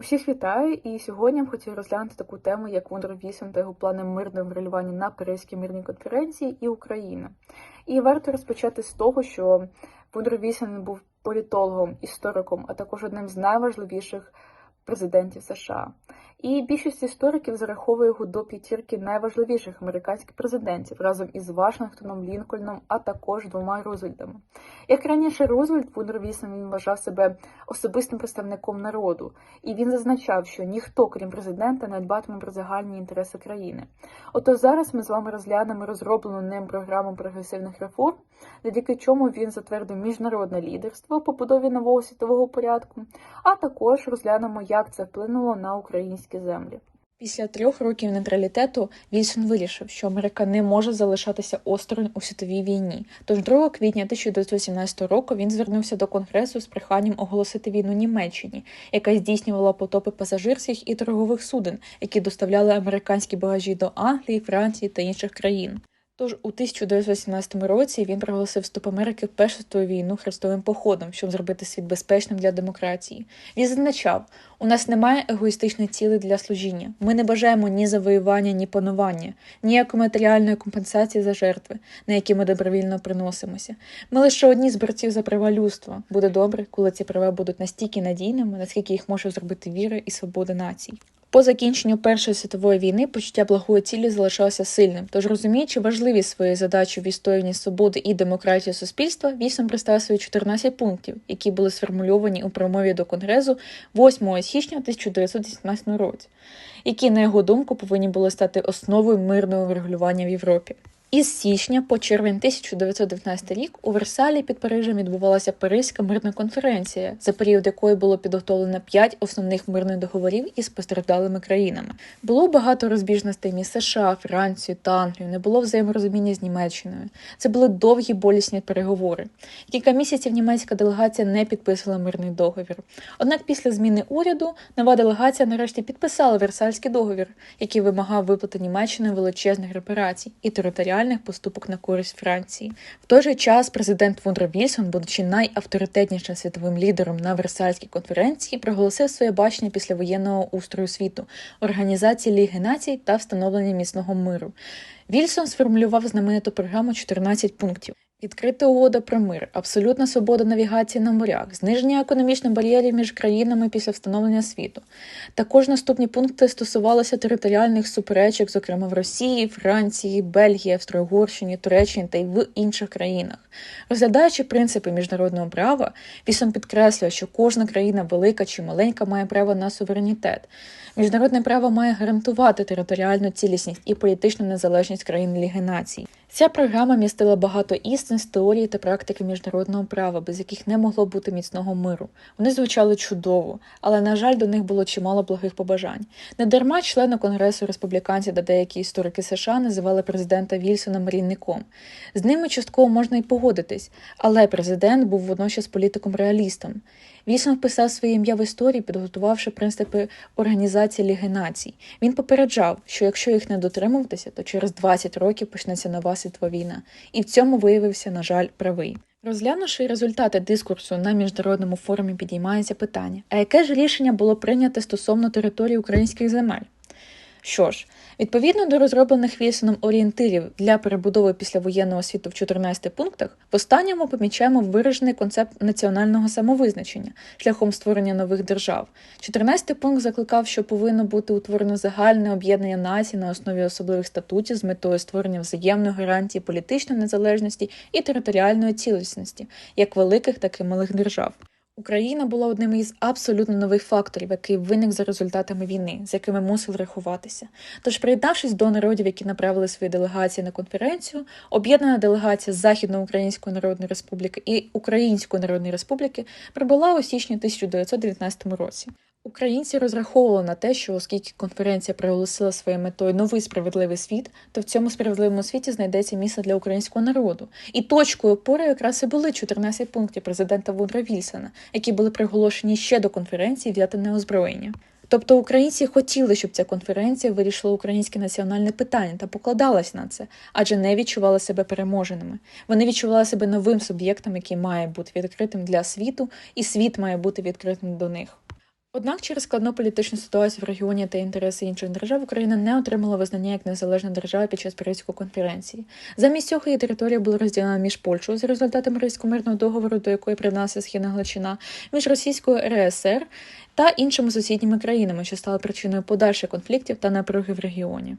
Усіх вітаю, і сьогодні я хотів розглянути таку тему, як Вундер Вісен та його плани мирного врегулювання на Паризькій мирній конференції і Україна. І варто розпочати з того, що Вундер Вісен був політологом, істориком, а також одним з найважливіших президентів США. І більшість істориків зараховує його до п'ятірки найважливіших американських президентів разом із Вашингтоном, Лінкольном, а також двома Рузвельтами. Як раніше Рузвельт, Вундер Вісен він вважав себе особистим представником народу, і він зазначав, що ніхто, крім президента, не дбатиме про загальні інтереси країни. Отож зараз ми з вами розглянемо розроблену ним програму прогресивних реформ, завдяки чому він затвердив міжнародне лідерство по побудові нового світового порядку, а також розглянемо, як це вплинуло на українські землі. Після трьох років нейтралітету Вільсон вирішив, що Америка не може залишатися осторонь у світовій війні. Тож 2 квітня 1917 року він звернувся до конгресу з проханням оголосити війну Німеччині, яка здійснювала потопи пасажирських і торгових суден, які доставляли американські багажі до Англії, Франції та інших країн. Тож у 1917 році він проголосив вступ Америки в Першу світову війну хрестовим походом, щоб зробити світ безпечним для демократії. Він зазначав, у нас немає егоїстичної цілі для служіння. Ми не бажаємо ні завоювання, ні панування, ніякої матеріальної компенсації за жертви, на які ми добровільно приносимося. Ми лише одні з борців за права людства. Буде добре, коли ці права будуть настільки надійними, наскільки їх може зробити віра і свобода націй. По закінченню Першої світової війни почуття благої цілі залишалося сильним, тож розуміючи важливість своєї задачі в відстоюванні свободи і демократії суспільства, Вісом представив свої 14 пунктів, які були сформульовані у промові до Конгресу 8 січня 1918 році, які, на його думку, повинні були стати основою мирного врегулювання в Європі. Із січня по червень 1919 рік у Версалі під Парижем відбувалася Паризька мирна конференція, за період якої було підготовлено п'ять основних мирних договорів із постраждалими країнами. Було багато розбіжностей між США, Францією та Англією, не було взаєморозуміння з Німеччиною. Це були довгі болісні переговори. Кілька місяців німецька делегація не підписала мирний договір. Однак після зміни уряду нова делегація нарешті підписала Версальський договір, який вимагав виплати Німеччини величезних репарацій і територіальних реальних поступок на користь Франції. В той же час президент Вундер Вільсон, будучи найавторитетнішим світовим лідером на Версальській конференції, проголосив своє бачення післявоєнного устрою світу, організації Ліги націй та встановлення міцного миру. Вільсон сформулював знамениту програму 14 пунктів. Відкрита угода про мир, абсолютна свобода навігації на морях, зниження економічних бар'єрів між країнами після встановлення світу. Також наступні пункти стосувалися територіальних суперечок, зокрема в Росії, Франції, Бельгії, Австро-Угорщині, Туреччині та й в інших країнах. Розглядаючи принципи міжнародного права, Вісом підкреслює, що кожна країна, велика чи маленька, має право на суверенітет. Міжнародне право має гарантувати територіальну цілісність і політичну незалежність країн Ліги націй. Ця програма містила багато істин з теорії та практики міжнародного права, без яких не могло бути міцного миру. Вони звучали чудово, але, на жаль, до них було чимало благих побажань. Недарма члени Конгресу республіканців та деякі історики США називали президента Вільсона мрійником. З ними частково можна й погодитись, але президент був водночас політиком-реалістом. Вільсон вписав своє ім'я в історії, підготувавши принципи організації Ліги націй. Він попереджав, що якщо їх не дотримуватися, то через 20 років почнеться нова світова війна, і в цьому виявився, на жаль, правий. Розглянувши результати дискурсу на міжнародному форумі, підіймається питання: а яке ж рішення було прийнято стосовно території українських земель? Що ж, відповідно до розроблених Вільсоном орієнтирів для перебудови післявоєнного світу в 14 пунктах, в останньому помічаємо виражений концепт національного самовизначення шляхом створення нових держав. 14 пункт закликав, що повинно бути утворено загальне об'єднання націй на основі особливих статутів з метою створення взаємної гарантії політичної незалежності і територіальної цілісності, як великих, так і малих держав. Україна була одним із абсолютно нових факторів, який виник за результатами війни, з якими мусили рахуватися. Тож, приєднавшись до народів, які направили свої делегації на конференцію, об'єднана делегація Західноукраїнської Народної Республіки і Української Народної Республіки прибула у січні 1919 році. Українці розраховували на те, що оскільки конференція проголосила своєю метою новий справедливий світ, то в цьому справедливому світі знайдеться місце для українського народу. І точкою опори якраз і були 14 пунктів президента Вудра Вільсона, які були приголошені ще до конференції в ядерне озброєння. Тобто українці хотіли, щоб ця конференція вирішила українське національне питання та покладалась на це, адже не відчували себе переможеними. Вони відчували себе новим суб'єктом, який має бути відкритим для світу, і світ має бути відкритим до них. Однак через складну політичну ситуацію в регіоні та інтереси інших держав Україна не отримала визнання як незалежна держава під час Паризької конференції. Замість цього її територія була розділена між Польщею за результатами Паризького мирного договору, до якої приєдналася Східна Галичина, між Російською РСР та іншими сусідніми країнами, що стали причиною подальших конфліктів та напруги в регіоні.